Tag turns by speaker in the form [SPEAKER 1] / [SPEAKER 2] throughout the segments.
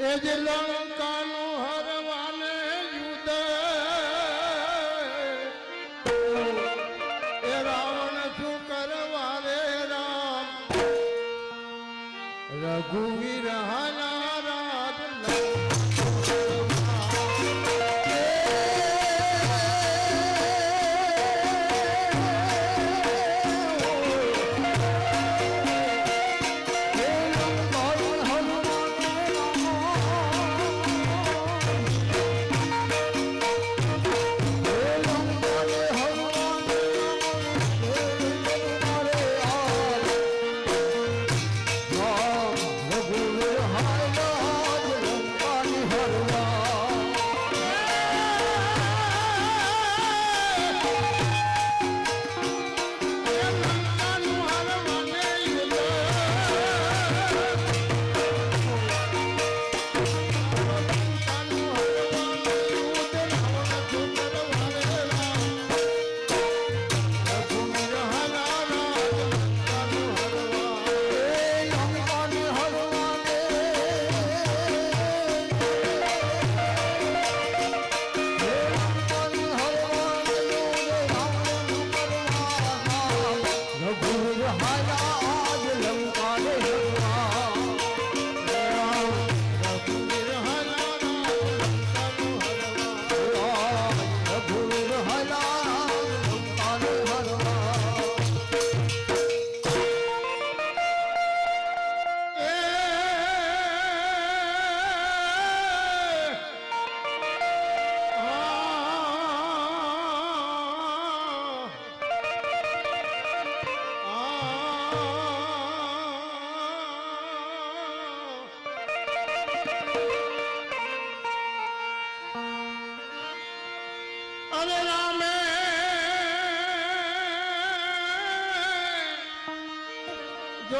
[SPEAKER 1] એ જ લંકાનું গুই রহলা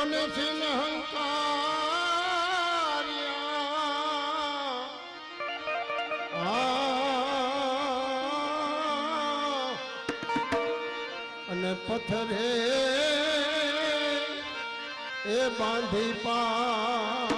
[SPEAKER 1] જોને સિંહ અને પથરે એ બાંધી પા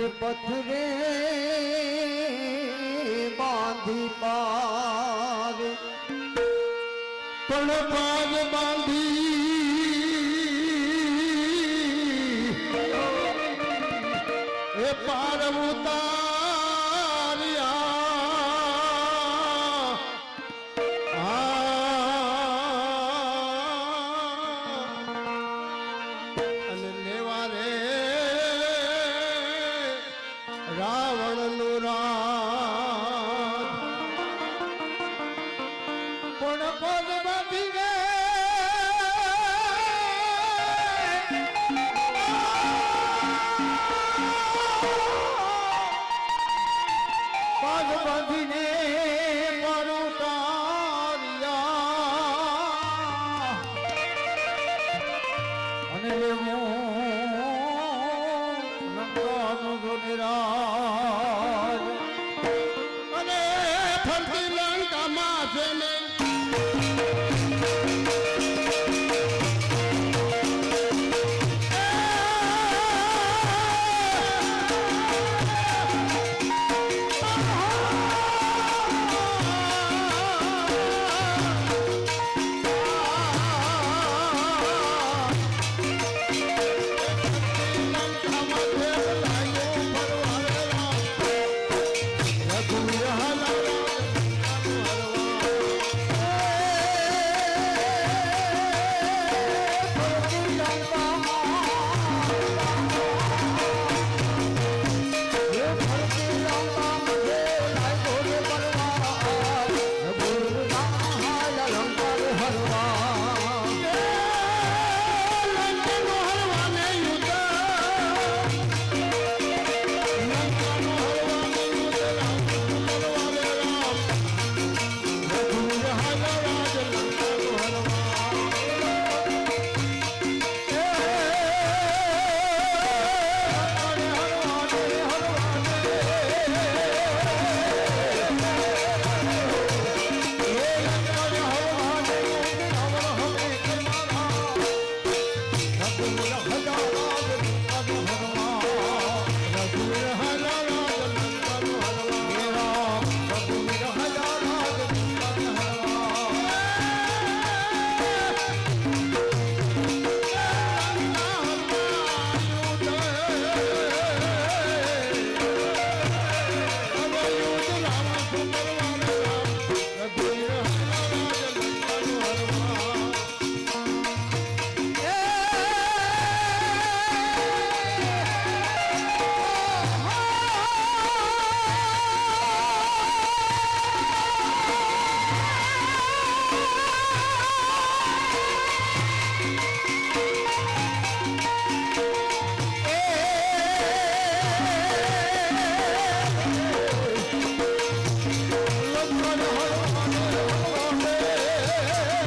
[SPEAKER 2] અને પથરે બાંધી પાર
[SPEAKER 1] પણ પાગ બાંધી એ પાર ઉતાર્યા રાવણનું રાજ પણ પગ બાંધી રે પગ બાંધીને પરુતાર્યા અને લેવું લંકાનું ધુનિરાજ